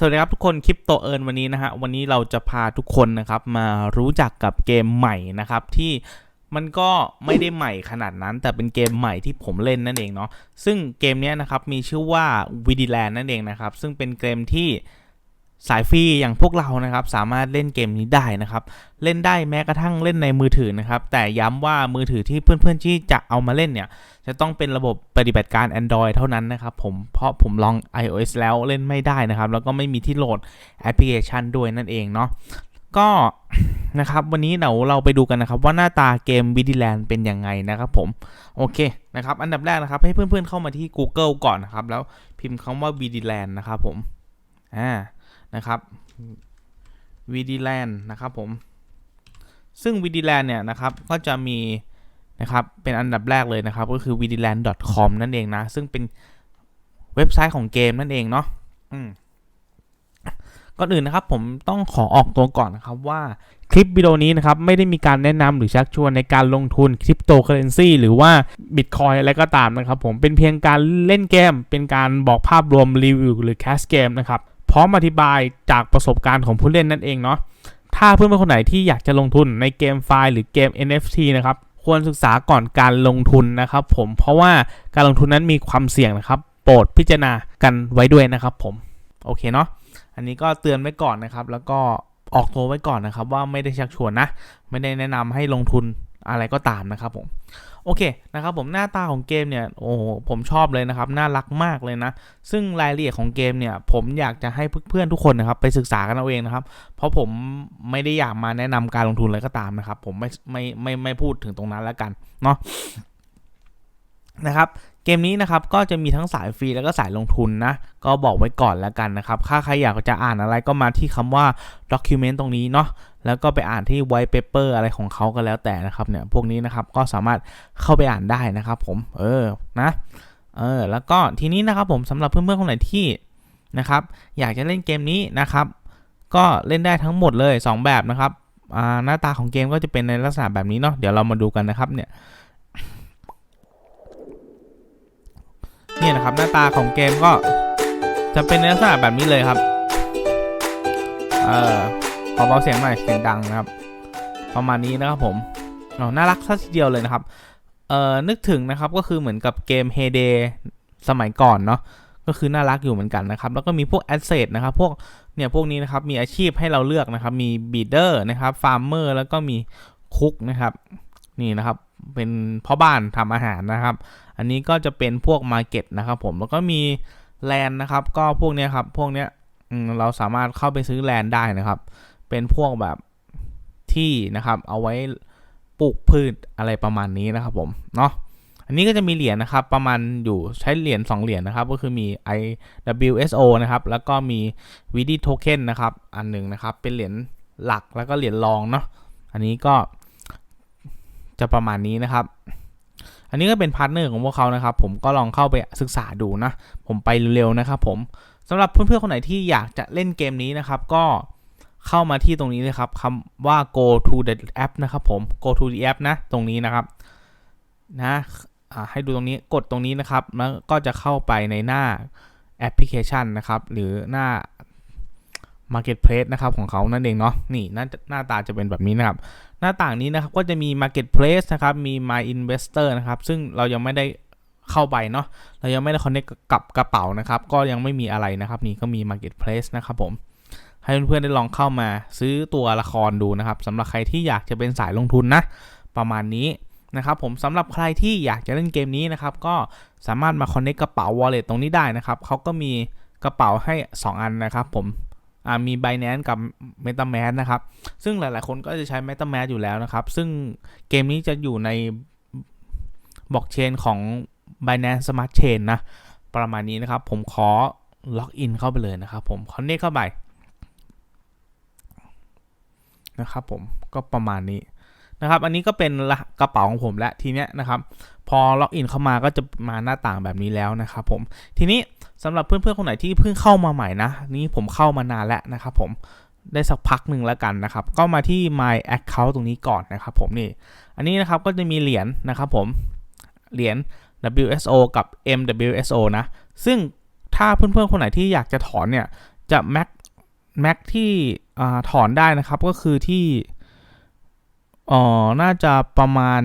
สวัสดีครับทุกคนคลิปโตเอิร์นวันนี้นะฮะวันนี้เราจะพาทุกคนนะครับมารู้จักกับเกมใหม่นะครับที่มันก็ไม่ได้ใหม่ขนาดนั้น แต่เป็นเกมใหม่ที่ผมเล่นนั่นเองเนาะซึ่งเกมนี้นะครับมีชื่อว่า v i d i l a n d นั่นเองนะครับซึ่งเป็นเกมที่ สายฟรีอย่างพวกเรานะครับสามารถเล่นเกมนี้ได้นะครับ เล่นได้แม้กระทั่งเล่นในมือถือนะครับ แต่ย้ำว่ามือถือที่เพื่อนๆที่จะเอามาเล่นเนี่ย จะต้องเป็นระบบปฏิบัติการ Android เท่านั้นนะครับผมเพราะผมลอง iOS แล้วเล่นไม่ได้นะครับ แล้วก็ไม่มีที่โหลดแอปพลิเคชันด้วยนั่นเองเนาะก็นะครับวันนี้เดี๋ยวเราไปดูกันนะครับ ว่าหน้าตาเกม v i d i l a n d เป็นยังไงนะครับผมโอเคนะครับ อันดับแรกนะครับ ให้เพื่อนๆเข้ามาที่ Google ก่อนนะครับ แล้วพิมพ์คำว่า v i d i l a n d นะครับผมอ่า นะครับ v i d i l a n นะครับผม ซึ่ง v i d i l a n เนี่ยนะครับก็จะมีนะครับเป็นอันดับแรกเลยนะครับ ก็คือ v d l a n d c o m นั่นเองนะ ซึ่งเป็นเว็บไซต์ของเกมนั่นเองเนาะก่อนอื่นนะครับผมต้องขอออกตัวก่อนนะครับว่าคลิปวิดีโอนี้นะครับ ไม่ได้มีการแนะนำหรือชักชวนในการลงทุนคริปโตเคอเรนซีหรือว่าบิตคอยอะไรก็ตามนะครับผมเป็นเพียงการเล่นเกม เป็นการบอกภาพรวมรีวิวหรือแคสเกมนะครับ พร้อมอธิบายจากประสบการณ์ของผู้เล่นนั่นเองเนาะถ้าเพื่อนๆคนไหนที่อยากจะลงทุนในเกมไฟล์หรือเกม NFT นะครับควรศึกษาก่อนการลงทุนนะครับ ผมเพราะว่าการลงทุนนั้นมีความเสี่ยงนะครับ โปรดพิจารณากันไว้ด้วยนะครับ ผมโอเคเนาะอันนี้ก็เตือนไว้ก่อนนะครับ แล้วก็ออกตัวไว้ก่อนนะครับ ว่าไม่ได้ชักชวนนะ ไม่ได้แนะนำให้ลงทุนอะไรก็ตามนะครับผม โอเคนะครับผมหน้าตาของเกมเนี่ยโอ้โหผมชอบเลยนะครับน่ารักมากเลยนะ ซึ่งรายละเอียดของเกมเนี่ยผมอยากจะให้เพื่อนๆทุกคนนะครับไปศึกษากันเอาเองนะครับ เพราะผมไม่ได้อยากมาแนะนำการลงทุนอะไรก็ตามนะครับ ผมไม่ไม่ไม่ไม่พูดถึงตรงนั้นแล้วกันเนาะนะครับ เกมนี้นะครับก็จะมีทั้งสายฟรีแล้วก็สายลงทุนนะ ก็บอกไว้ก่อนแล้วกันนะครับถ้าใครอยากจะอ่านอะไรก็มาที่คำว่า document ตรงนี้เนาะแล้วก็ไปอ่านที่ white paper อะไรของเขาก็แล้วแต่นะครับเนี่ยพวกนี้นะครับก็สามารถเข้าไปอ่านได้นะครับผมเออนะเออแล้วก็ทีนี้นะครับผมสำหรับเพื่อนๆคนไหนที่นะครับอยากจะเล่นเกมนี้นะครับ ก็เล่นได้ทั้งหมดเลย 2 แบบนะครับหน้าตาของเกมก็จะเป็นในลักษณะแบบนี้เนาะเดี๋ยวเรามาดูกันนะครับเนี่ย นี่นะครับหน้าตาของเกมก็จะเป็นลักษณะแบบนี้เลยครับ เออขอเบาเสียงหน่อยเสียงดังนะครับ ประมาณนี้นะครับผมอ๋อน่ารักสัทีเดียวเลยนะครับ เอ่อนึกถึงนะครับก็คือเหมือนกับเกม Heyday สมัยก่อนเนาะก็คือน่ารักอยู่เหมือนกันนะครับ แล้วก็มีพวก asset นะครับ พวกเนี่ยพวกนี้นะครับมีอาชีพให้เราเลือกนะครับ มี beater นะครับ farmer แล้วก็มีคุกนะครับ นี่นะครับ เป็นพ่อบ้านทำอาหารนะครับ อันนี้ก็จะเป็นพวก Market นะครับผมแล้วก็มีแลนนะครับ ก็พวกนี้ครับพวกเนี้ยเราสามารถเข้าไปซื้อแลนได้นะครับ เป็นพวกแบบที่นะครับเอาไว้ปลูกพืชอะไรประมาณนี้นะครับผมเนาะอันนี้ก็จะมีเหรียญนะครับประมาณอยู่ใช้เหรียญ2เหรียญนะครับ ก็คือมี IWSO นะครับ แล้วก็มี VD Token นะครับ อันหนึ่งนะครับ เป็นเหรียญหลักแล้วก็เหรียญรองเนาะอันนี้ก็จะประมาณนี้นะครับ อันนี้ก็เป็นพาร์ทเนอร์ของพวกเขานะครับ ผมก็ลองเข้าไปศึกษาดูนะ ผมไปเร็วๆนะครับผมสำหรับเพื่อนๆคนไหนที่อยากจะเล่นเกมนี้นะครับ ก็เข้ามาที่ตรงนี้เลยครับคำว่า go to the app นะครับผม go to the app นะ ตรงนี้นะครับ นะให้ดูตรงนี้กดตรงนี้นะครับ แล้วก็จะเข้าไปในหน้าแอปพลิเคชันนะครับ หรือหน้า Marketplace นะครับของเขานั่นเองเนาะนี่หน้าหน้าตาจะเป็นแบบนี้นะครับ หน้าต่างนี้นะครับก็จะมี Marketplace นะครับ มี My Investor นะครับ ซึ่งเรายังไม่ได้เข้าไปเนาะ เรายังไม่ได้ connect กับกระเป๋านะครับ ก็ยังไม่มีอะไรนะครับนี่ก็มี Marketplace นะครับผม ให้เพื่อนๆได้ลองเข้ามาซื้อตัวละครดูนะครับสำหรับใครที่อยากจะเป็นสายลงทุนนะ ประมาณนี้นะครับผมสำหรับใครที่อยากจะเล่นเกมนี้นะครับ ก็สามารถมา connect กระเป๋า wallet ตรงนี้ได้นะครับเขาก็มีกระเป๋าให้ 2 อันนะครับผม มี Binance กับ MetaMask นะครับ ซึ่งหลายๆ คนก็จะใช้ MetaMask อยู่แล้วนะครับ ซึ่งเกมนี้จะอยู่ในบล็อกเชนของ Binance Smart Chain นะ ประมาณนี้นะครับ ผมขอล็อกอินเข้าไปเลยนะครับผมคอนเนคเข้าไปนะครับผมก็ประมาณนี้นะครับ อันนี้ก็เป็นกระเป๋าของผมและทีเนี้ยนะครับ พอล็อกอินเข้ามาก็จะมาหน้าต่างแบบนี้แล้วนะครับผมทีนี้ สำหรับเพื่อนๆคนไหนที่เพิ่งเข้ามาใหม่นะ นี่ผมเข้ามานานแล้วนะครับผมได้สักพักหนึ่งแล้วกันนะครับ ก็มาที่ my account ตรงนี้ก่อนนะครับผมนี่ อันนี้นะครับก็จะมีเหรียญนะครับผม เหรียญ WSO กับ MWSO นะ ซึ่งถ้าเพื่อนๆคนไหนที่อยากจะถอนเนี่ย จะแม็กแม็กที่ถอนได้นะครับก็คือที่อ๋อน่าจะประมาณ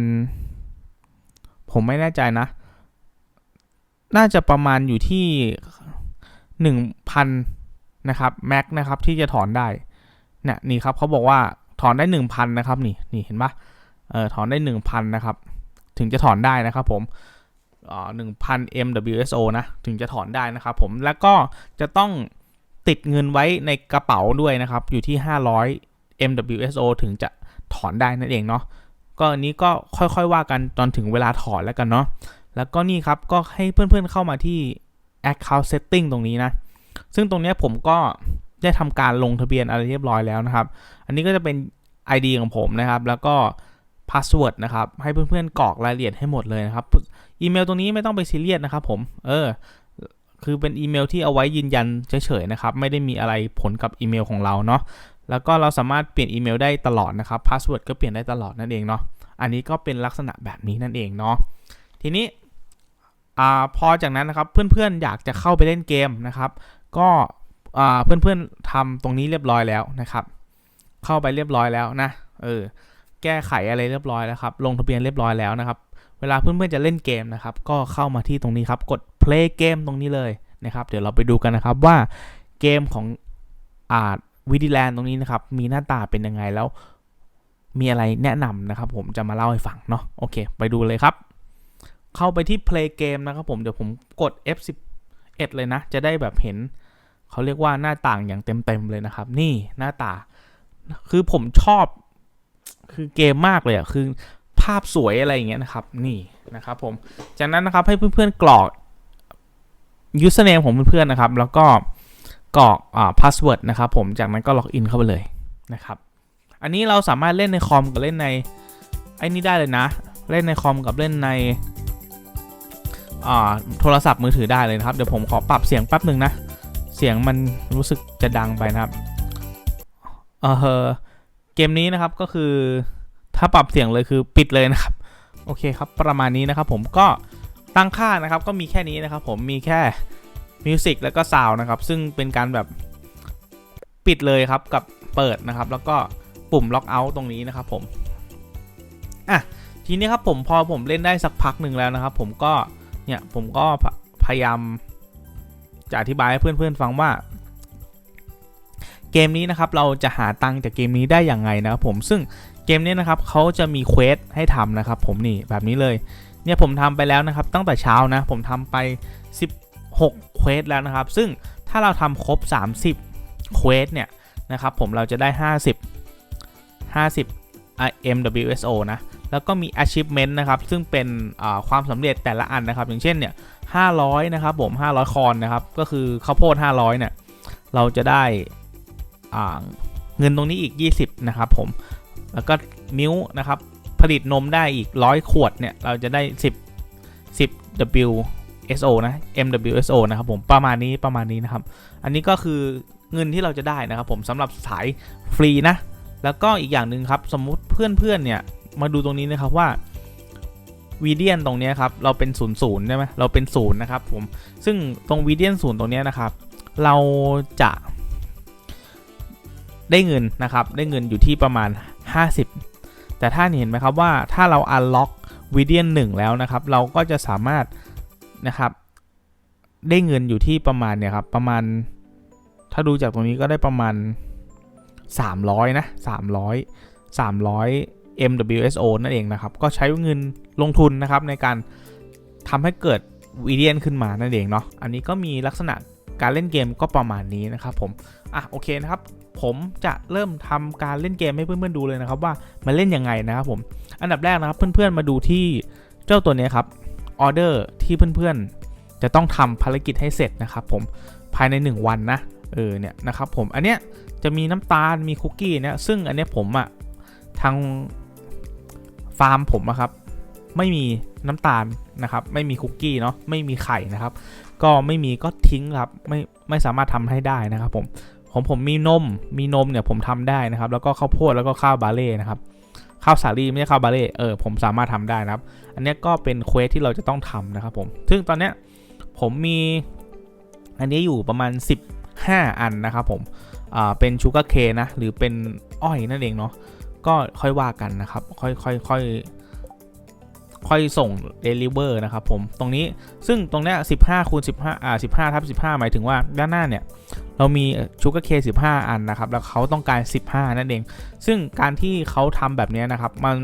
ผมไม่แน่ใจนะ น่าจะประมาณอยู่ที่หนึ่งพันนะครับแม็กนะครับที่จะถอนได้เนี่ยนี่ครับเขาบอกว่าถอนได้หนึ่งพันนะครับนี่นี่เห็นปะเออถอนได้หนึ่งพันนะครับ ถึงจะถอนได้นะครับผมหนึ่งพัน MWSO นะถึงจะถอนได้นะครับผมแล้วก็จะต้องติดเงินไว้ในกระเป๋าด้วยนะครับ อยู่ที่ 500 MWSO ถึงจะถอนได้นั่นเองเนาะก็อันนี้ก็ค่อยๆว่ากันตอนถึงเวลาถอนแล้วกันเนาะ แล้วก็นี่ครับก็ให้เพื่อนๆเข้ามาที่ account setting ตรงนี้นะ ซึ่งตรงนี้ผมก็ได้ทำการลงทะเบียนอะไรเรียบร้อยแล้วนะครับ อันนี้ก็จะเป็น ID ของผมนะครับ แล้วก็ password นะครับ ให้เพื่อนๆกรอกรายละเอียดให้หมดเลยนะครับ อีเมลตรงนี้ไม่ต้องไปซีเรียสนะครับผม เออ คือเป็นอีเมลที่เอาไว้ยืนยันเฉยๆนะครับ ไม่ได้มีอะไรผลกับอีเมลของเราเนาะ แล้วก็เราสามารถเปลี่ยนอีเมลได้ตลอดนะครับ พาสเวิร์ดก็เปลี่ยนได้ตลอดนั่นเองเนาะ อันนี้ก็เป็นลักษณะแบบนี้นั่นเองเนาะ ทีนี้ อ่าพอจากนั้นนะครับเพื่อนๆอยากจะเข้าไปเล่นเกมนะครับ ก็อ่าเพื่อนๆทำตรงนี้เรียบร้อยแล้วนะครับ เข้าไปเรียบร้อยแล้วนะเออแก้ไขอะไรเรียบร้อยแล้วครับ ลงทะเบียนเรียบร้อยแล้วนะครับ เวลาเพื่อนๆจะเล่นเกมนะครับ ก็เข้ามาที่ตรงนี้ครับ กด play game ตรงนี้เลยนะครับ เดี๋ยวเราไปดูกันนะครับว่าเกมของอาวิดีแลนตรงนี้นะครับ มีหน้าตาเป็นยังไงแล้ว มีอะไรแนะนำนะครับ ผมจะมาเล่าให้ฟังเนาะโอเค ไปดูเลยครับ เข้าไปที่ play game นะครับผมเดี๋ยวผมกด F11 เลยนะ จะได้แบบเห็นเขาเรียกว่าหน้าต่างอย่างเต็มๆเลยนะครับ นี่หน้าตาคือผมชอบคือเกมมากเลยอะคือภาพสวยอะไรอย่างเงี้ยนะครับ นี่นะครับผมจากนั้นนะครับให้เพื่อนๆกรอก username ของเพื่อนๆนะครับ แล้วก็กรอกอ่า password นะครับผมจากนั้นก็ล็อกอินเข้าไปเลยนะครับ อันนี้เราสามารถเล่นในคอมกับเล่นในไอ้นี่ได้เลยนะ เล่นในคอมกับเล่นใน โทรศัพท์มือถือได้เลยนะครับ เดี๋ยวผมขอปรับเสียงแป๊บหนึ่งนะ เสียงมันรู้สึกจะดังไปนะครับเออเกมนี้นะครับก็คือถ้าปรับเสียงเลยคือปิดเลยนะครับ โอเคครับประมาณนี้นะครับผมก็ตั้งค่านะครับก็มีแค่นี้นะครับผมมีแค่มิวสิกแล้วก็ซาวนะครับ ซึ่งเป็นการแบบปิดเลยครับกับเปิดนะครับ แล้วก็ปุ่มล็อกเอาท์ตรงนี้นะครับผมอะทีนี้ครับผมพอผมเล่นได้สักพักหนึ่งแล้วนะครับ ผมก็ เนี่ยผมก็พยายามจะอธิบายให้เพื่อนๆฟังว่า เกมนี้นะครับเราจะหาตังค์จากเกมนี้ได้อย่างไงนะครับผมซึ่งเกมนี้นะครับเขาจะมีเควสให้ทำนะครับผมนี่แบบนี้เลยเนี่ยผมทำไปแล้วนะครับตั้งแต่เช้านะผมทำไป 16เควสแล้วนะครับ ซึ่งถ้าเราทำครบ 30เควสเนี่ยนะครับผมเราจะได้ 50 50 MWSO นะ แล้วก็มี achievement นะครับ ซึ่งเป็นความสำเร็จแต่ละอันนะครับ อย่างเช่นเนี่ย500 นะครับผม 500 คอนนะครับ ก็คือข้าวโพด 500 เนี่ย เราจะได้เงินตรงนี้อีก 20 นะครับผม แล้วก็มิ้วนะครับ ผลิตนมได้อีก 100 ขวด เนี่ย เราจะได้ 10 10 WSO นะ MWSO นะครับผม ประมาณนี้ ประมาณนี้นะครับ อันนี้ก็คือเงินที่เราจะได้นะครับผมสำหรับสายฟรีนะ แล้วก็อีกอย่างหนึ่งครับสมมุติเพื่อนๆเนี่ยมาดูตรงนี้นะครับว่าวีเดียนตรงนี้ครับเราเป็นศูนย์ศูนย์ใช่ไหมเราเป็นศูนย์นะครับผมซึ่งตรงวีเดียนศูนย์ตรงนี้นะครับ เราจะ ได้เงินนะครับได้เงินอยู่ที่ประมาณ 50 แต่ถ้าเห็นไหมครับว่าถ้าเรา unlock วีเดียนหนึ่งแล้วนะครับ เราก็จะสามารถนะครับ ได้เงินอยู่ที่ประมาณเนี่ยครับประมาณ ถ้าดูจากตรงนี้ก็ได้ประมาณ 300 นะ 300 300 MWSO นั่นเองนะครับ ก็ใช้เงินลงทุนนะครับในการทำให้เกิดวีเดียนขึ้นมานั่นเองเนาะ อันนี้ก็มีลักษณะการเล่นเกมก็ประมาณนี้นะครับผม อะโอเคนะครับ ผมจะเริ่มทำการเล่นเกมให้เพื่อนๆดูเลยนะครับว่ามันเล่นยังไงนะครับผม อันดับแรกนะครับเพื่อนๆมาดูที่เจ้าตัวนี้ครับ ออเดอร์ที่เพื่อนๆจะต้องทำภารกิจให้เสร็จนะครับผมภายใน 1 วันนะ เออเนี่ยนะครับผมอันเนี้ยจะมีน้ำตาลมีคุกกี้เนี่ยซึ่งอันเนี้ยผมอะทางฟาร์มผมอะครับไม่มีน้ำตาลนะครับไม่มีคุกกี้เนาะไม่มีไข่นะครับ ก็ไม่มีก็ทิ้งครับไม่ไม่สามารถทำให้ได้นะครับผมผมผมมีนมมีนมเนี่ยผมทำได้นะครับ แล้วก็ข้าวโพดแล้วก็ข้าวบาเล่นะครับข้าวสาลีไม่ใช่ข้าวบาเล่เออผมสามารถทำได้นะครับ อันนี้ก็เป็นเควสที่เราจะต้องทำนะครับผมซึ่งตอนเนี้ยผมมีอันนี้อยู่ประมาณ 5 อันนะครับผมเป็นชูการ์เคนนะหรือเป็นอ้อยนั่นเองเนาะก็ค่อยว่ากันนะครับค่อยค่อยค่อยค่อยส่ง deliver นะครับผมตรงนี้ซึ่งตรงเนี้ย15คูณ15อ่า15ทับ15 หมายถึงว่าด้านหน้าเนี่ย เรามีชูการ์เค15 อันนะครับ แล้วเขาต้องการ 15 นั่นเอง ซึ่งการที่เขาทำแบบเนี้ยนะครับ มัน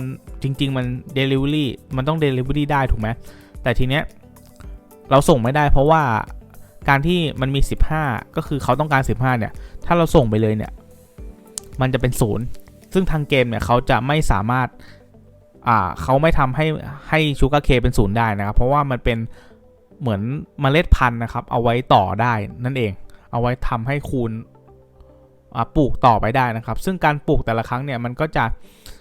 จริง ๆ มัน delivery มันต้อง delivery ได้ถูกไหมแต่ทีเนี้ยเราส่งไม่ได้เพราะว่า การที่มันมี 15 ก็คือเขาต้องการ 15 เนี่ย ถ้าเราส่งไปเลยเนี่ย มันจะเป็นศูนย์ซึ่งทางเกมเนี่ยเขาจะไม่สามารถ อ่าเขาไม่ทำให้ให้ชูการ์เคเป็นศูนย์ได้นะครับ เพราะว่ามันเป็นเหมือนเมล็ดพันธุ์นะครับ เอาไว้ต่อได้นั่นเอง เอาไว้ทำให้คูณปลูกต่อไปได้นะครับ ซึ่งการปลูกแต่ละครั้งเนี่ยมันก็จะ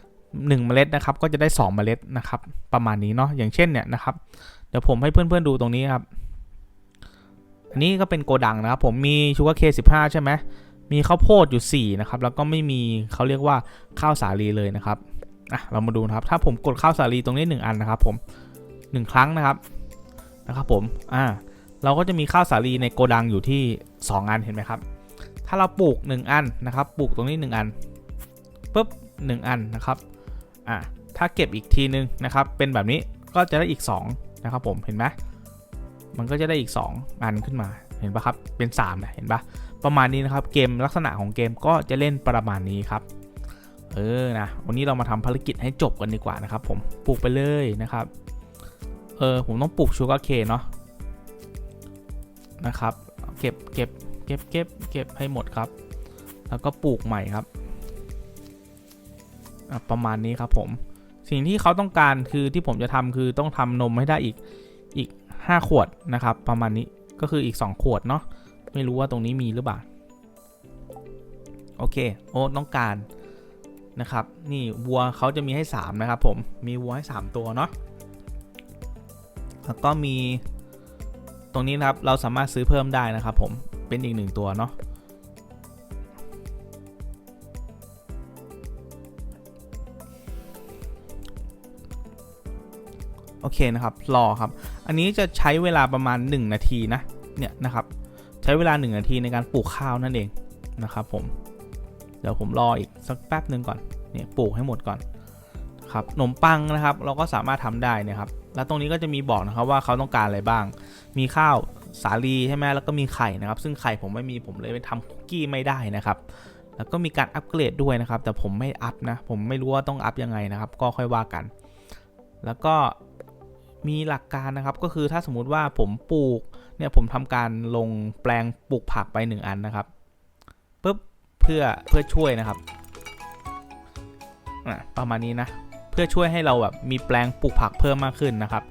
1 เมล็ดนะครับ ก็จะได้ 2 เมล็ดนะครับ ประมาณนี้เนาะ อย่างเช่นเนี่ยนะครับ เดี๋ยวผมให้เพื่อนๆดูตรงนี้ครับ อันนี้ก็เป็นโกดังนะครับผมมีชูการ์เคสิบห้าใช่ไหมมีข้าวโพดอยู่ 4 นะครับ แล้วก็ไม่มีเขาเรียกว่าข้าวสาลีเลยนะครับอะเรามาดูนะครับ ถ้าผมกดข้าวสาลีตรงนี้ 1 อันนะครับผม 1 ครั้งนะครับนะครับผมอ่าเราก็จะมีข้าวสาลีในโกดังอยู่ที่ 2 อันเห็นไหมครับ ถ้าเราปลูก 1 อันนะครับ ปลูกตรงนี้ 1 อันปุ๊บ1 อันนะครับอ่าถ้าเก็บอีกทีนึงนะครับ เป็นแบบนี้ก็จะได้อีก 2 นะครับผมเห็นไหม มันก็จะได้อีก 2 อันขึ้นมาเห็นปะครับ เป็น3นะเห็นปะประมาณนี้นะครับ เกมลักษณะของเกมก็จะเล่นประมาณนี้ครับ เออนะวันนี้เรามาทำภารกิจให้จบกันดีกว่านะครับ ผมปลูกไปเลยนะครับ เออผมต้องปลูกชูการ์เคนเนาะนะครับ เก็บเก็บเก็บเก็บเก็บให้หมดครับ แล้วก็ปลูกใหม่ครับประมาณนี้ครับผมสิ่งที่เขาต้องการคือที่ผมจะทำคือต้องทำนมให้ได้อีก 5 ขวดนะครับ ประมาณนี้ก็คืออีก 2 ขวดเนาะไม่รู้ว่าตรงนี้มีหรือเปล่า โอเค โอ้ต้องการนะครับ นี่วัวเขาจะมีให้ 3 นะครับผมมีวัวให้ 3 ตัวเนาะแล้วก็มีตรงนี้นะครับเราสามารถซื้อเพิ่มได้นะครับผมเป็นอีกหนึ่งตัวเนาะ โอเคนะครับรอครับ อันนี้จะใช้เวลาประมาณ 1 นาทีนะเนี่ยนะครับ ใช้เวลา 1 นาทีในการปลูกข้าวนั่นเองนะครับผมเดี๋ยวผมรออีกสักแป๊บหนึ่งก่อนเนี่ยปลูกให้หมดก่อนครับขนมปังนะครับ เราก็สามารถทำได้นะครับแล้วตรงนี้ก็จะมีบอกนะครับว่าเขาต้องการอะไรบ้าง มีข้าวสาลีใช่ไหมแล้วก็มีไข่นะครับ ซึ่งไข่ผมไม่มีผมเลยไปทำคุกกี้ไม่ได้นะครับ แล้วก็มีการอัปเกรดด้วยนะครับ แต่ผมไม่อัพนะ ผมไม่รู้ว่าต้องอัพยังไงนะครับ ก็ค่อยว่ากัน แล้วก็ มีหลักการนะครับก็คือถ้าสมมุติว่าผมปลูกเนี่ยผมทำการลงแปลงปลูกผักไป 1 อันนะครับปุ๊บเพื่อเพื่อช่วยนะครับประมาณนี้นะเพื่อช่วยให้เราแบบมีแปลงปลูกผักเพิ่มมากขึ้นนะครับ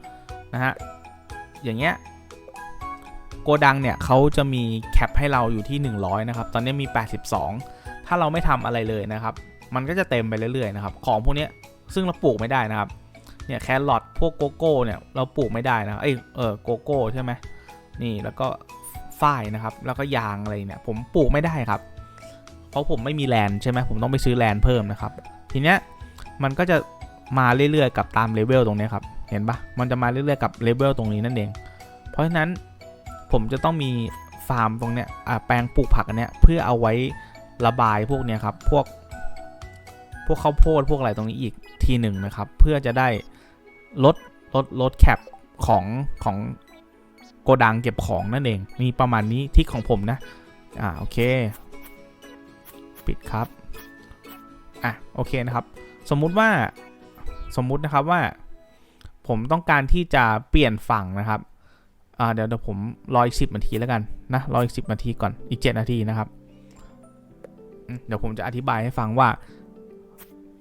นะฮะอย่างเงี้ยโกดังเนี่ยเขาจะมีแคปให้เราอยู่ที่ 100 นะครับ ตอนนี้มี 82 ถ้าเราไม่ทำอะไรเลยนะครับ มันก็จะเต็มไปเรื่อยๆนะครับ ของพวกนี้ซึ่งเราปลูกไม่ได้นะครับ เนี่ยแครอทพวกโกโก้เนี่ยเราปลูกไม่ได้นะเอเออโกโก้ใช่ไหมนี่แล้วก็ฝ้ายนะครับ แล้วก็ยางอะไรเนี่ยผมปลูกไม่ได้ครับ เพราะผมไม่มีแลนด์ใช่ไหมผมต้องไปซื้อแลนด์เพิ่มนะครับ ทีเนี้ยมันก็จะมาเรื่อยๆกับตามเลเวลตรงนี้ครับ เห็นปะมันจะมาเรื่อยๆกับเลเวลตรงนี้นั่นเอง เพราะฉะนั้นผมจะต้องมีฟาร์มตรงเนี้ยแปลงปลูกผักอันเนี้ยเพื่อเอาไว้ระบายพวกเนี้ยครับ พวกพวกข้าวโพดพวกอะไรตรงนี้อีกทีหนึ่งนะครับ เพื่อจะได้ ลดลดลดแคปของของโกดังเก็บของนั่นเอง มีประมาณนี้ที่ของผมนะ อ่าโอเค ปิดครับ อะโอเคนะครับ สมมุติว่าสมมุตินะครับว่า ผมต้องการที่จะเปลี่ยนฝั่งนะครับ อ่าเดี๋ยวเดี๋ยวผมรออีกสิบนาทีแล้วกันนะรออีกสิบนาทีก่อนอีกเจ็ดนาทีนะครับเดี๋ยวผมจะอธิบายให้ฟังว่า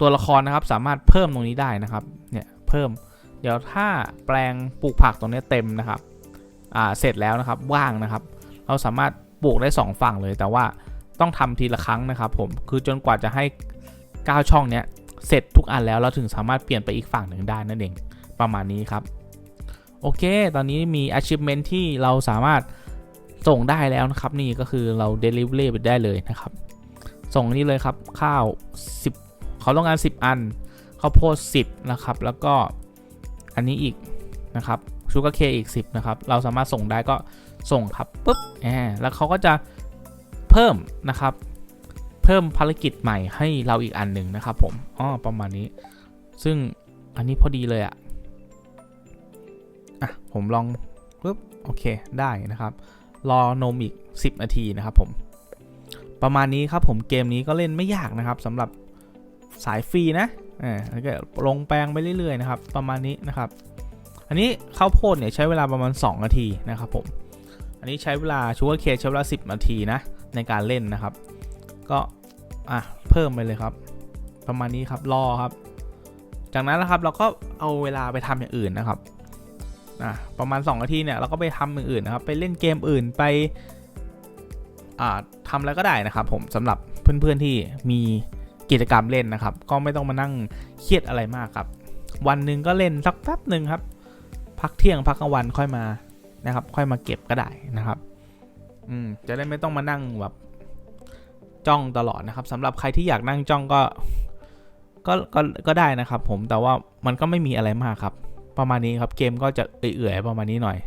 ตัวละครนะครับสามารถเพิ่มตรงนี้ได้นะครับ เนี่ยเพิ่ม เดี๋ยวถ้าแปลงปลูกผักตรงนี้เต็มนะครับเสร็จแล้วนะครับว่างนะครับ เราสามารถปลูกได้ 2 ฝั่งเลย แต่ว่าต้องทำทีละครั้งนะครับ ผมคือจนกว่าจะให้ 9 ช่องเนี้ยเสร็จทุกอันแล้วเราถึงสามารถเปลี่ยนไปอีกฝั่งหนึ่งได้นั่นเองประมาณนี้ครับ โอเค ตอนนี้มี achievement ที่เราสามารถส่งได้แล้วนะครับ นี่ก็คือเรา delivery ไปได้เลยนะครับ ส่งนี่เลยครับข้าว 10 เขาต้องการ 10 อันข้าวโพด10 นะครับ แล้วก็ อันนี้อีกนะครับชูการ์เคอีก 10 นะครับ เราสามารถส่งได้ก็ส่งครับปุ๊บแหมแล้วเขาก็จะเพิ่มนะครับ เพิ่มภารกิจใหม่ให้เราอีกอันหนึ่งนะครับผมอ๋อประมาณนี้ ซึ่งอันนี้พอดีเลยอะอะผมลองปุ๊บโอเคได้นะครับ รอนมอีก 10 นาทีนะครับผม ประมาณนี้ครับผมเกมนี้ก็เล่นไม่ยากนะครับสำหรับสายฟรีนะ อ่าแล้วก็ลงแปลงไปเรื่อยๆนะครับ ประมาณนี้นะครับ อันนี้ข้าวโพดเนี่ยใช้เวลาประมาณ 2 นาทีนะครับผม อันนี้ใช้เวลาชูเกอร์เคใช้เวลา 10 นาทีนะในการเล่นนะครับ ก็อะเพิ่มไปเลยครับ ประมาณนี้ครับรอครับ จากนั้นนะครับเราก็เอาเวลาไปทำอย่างอื่นนะครับอะประมาณ 2 นาทีเนี่ยเราก็ไปทำอย่างอื่นนะครับ ไปเล่นเกมอื่นไปอ่าทำอะไรก็ได้นะครับ ผมสำหรับเพื่อนๆที่มี กิจกรรมเล่นนะครับ ก็ไม่ต้องมานั่งเครียดอะไรมากครับ วันหนึ่งก็เล่นสักแป๊บหนึ่งครับ พักเที่ยงพักกลางวันค่อยมานะครับ ค่อยมาเก็บก็ได้นะครับ อืมจะได้ไม่ต้องมานั่งแบบจ้องตลอดนะครับสำหรับใครที่อยากนั่งจ้องก็ก็ก็ก็ได้นะครับ ผมแต่ว่ามันก็ไม่มีอะไรมากครับ ประมาณนี้ครับเกมก็จะเอื่อยๆประมาณนี้หน่อย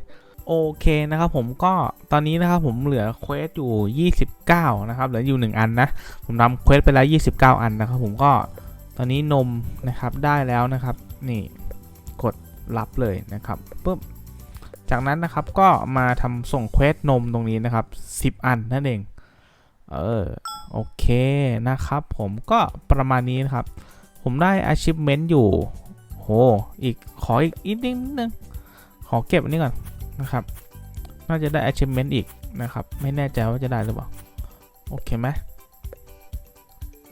โอเคนะครับผมก็ตอนนี้นะครับผมเหลือเควสอยู่ 29 นะครับเหลืออยู่ 1 อันนะ ผมทำเควสไปแล้ว 29 อันนะครับผมก็ตอนนี้นมนะครับได้แล้วนะครับ นี่กดรับเลยนะครับปุ๊บจากนั้นนะครับก็มาทำส่งเควสนมตรงนี้นะครับ 10 อันนั่นเองเออโอเคนะครับผมก็ประมาณนี้นะครับ ผมได้ achievement อยู่โหอีกขออีกอีกนิดนึงขอเก็บอันนี้ก่อน นะครับ น่าจะได้ achievement อีกนะครับ ไม่แน่ใจว่าจะได้หรือเปล่า โอเคไหม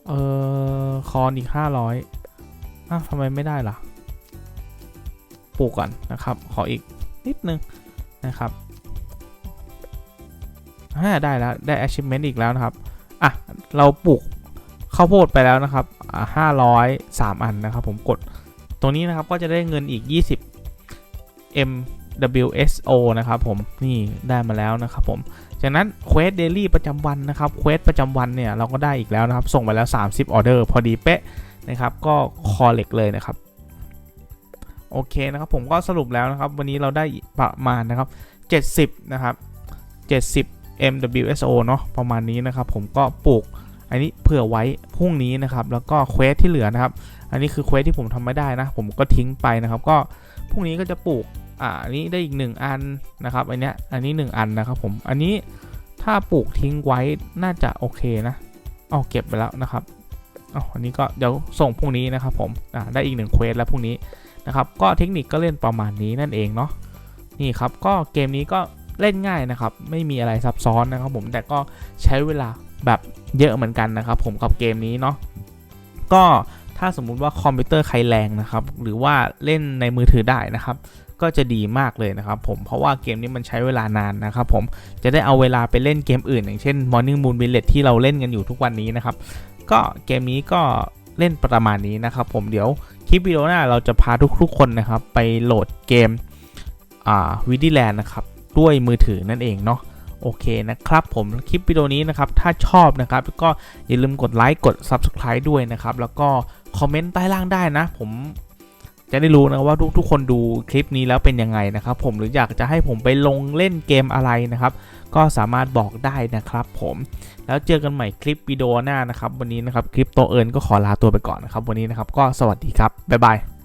เออคอนอีก 500อ้าวทำไมไม่ได้ล่ะ ปลูกก่อนนะครับ ขออีกนิดนึงนะครับฮ่าได้แล้ว ได้ achievement อีกแล้วนะครับ อะ เราปลูกข้าวโพดไปแล้วนะครับอ่าห้าร้อยสามอันนะครับ ผมกด ตรงนี้นะครับก็จะได้เงินอีก 20 M WSO นะครับผมนี่ได้มาแล้วนะครับผมจากนั้นเควสเดลี่ประจำวันนะครับเควสประจำวันเนี่ยเราก็ได้อีกแล้วนะครับ ส่งไปแล้ว 30ออเดอร์พอดีเป๊ะนะครับ ก็คอเล็กเลยนะครับ โอเคนะครับผมก็สรุปแล้วนะครับ วันนี้เราได้ประมาณนะครับ 70 นะครับ 70 MWSO เนาะประมาณนี้นะครับ ผมก็ปลูกอันนี้เผื่อไว้พรุ่งนี้นะครับ แล้วก็เควสที่เหลือนะครับ อันนี้คือเควสที่ผมทำไม่ได้นะ ผมก็ทิ้งไปนะครับ ก็พรุ่งนี้ก็จะปลูก อ่าอันนี้ได้อีก 1 อันนะครับอันเนี้ยอันนี้ 1 อันนะครับผมอันนี้ถ้าปลูกทิ้งไว้น่าจะโอเคนะเอาเก็บไปแล้วนะครับอ๋ออันนี้ก็เดี๋ยวส่งพรุ่งนี้นะครับผมอ่าได้อีก1เควสแล้วพรุ่งนี้นะครับก็เทคนิคก็เล่นประมาณนี้นั่นเองเนาะนี่ครับก็เกมนี้ก็เล่นง่ายนะครับ ไม่มีอะไรซับซ้อนนะครับผมแต่ก็ใช้เวลาแบบเยอะเหมือนกันนะครับ ผมกับเกมนี้เนาะก็ถ้าสมมุติว่าคอมพิวเตอร์ใครแรงนะครับ หรือว่าเล่นในมือถือได้นะครับ ก็จะดีมากเลยนะครับผมเพราะว่าเกมนี้มันใช้เวลานานนะครับผมจะได้เอาเวลาไปเล่นเกมอื่น อย่างเช่น Morning Moon Village ที่เราเล่นกันอยู่ทุกวันนี้นะครับก็เกมนี้ก็เล่นประมาณนี้นะครับผมเดี๋ยวคลิปวิดีโอหน้าเราจะพาทุกๆคนนะครับไปโหลดเกมอ่าวิดีแลนนะครับด้วยมือถือนั่นเองเนาะโอเคนะครับผมคลิปวิดีโอนี้นะครับถ้าชอบนะครับก็อย่าลืมกดไลค์กด Subscribe ด้วยนะครับแล้วก็คอมเมนต์ใต้ล่างได้นะผม จะได้รู้นะว่าทุกทุกคนดูคลิปนี้แล้วเป็นยังไงนะครับผมหรืออยากจะให้ผมไปลงเล่นเกมอะไรนะครับ ก็สามารถบอกได้นะครับผมแล้วเจอกันใหม่คลิปวิดีโอหน้านะครับ วันนี้นะครับคลิปโตเอิญก็ขอลาตัวไปก่อนนะครับ วันนี้นะครับก็สวัสดีครับบ๊ายบาย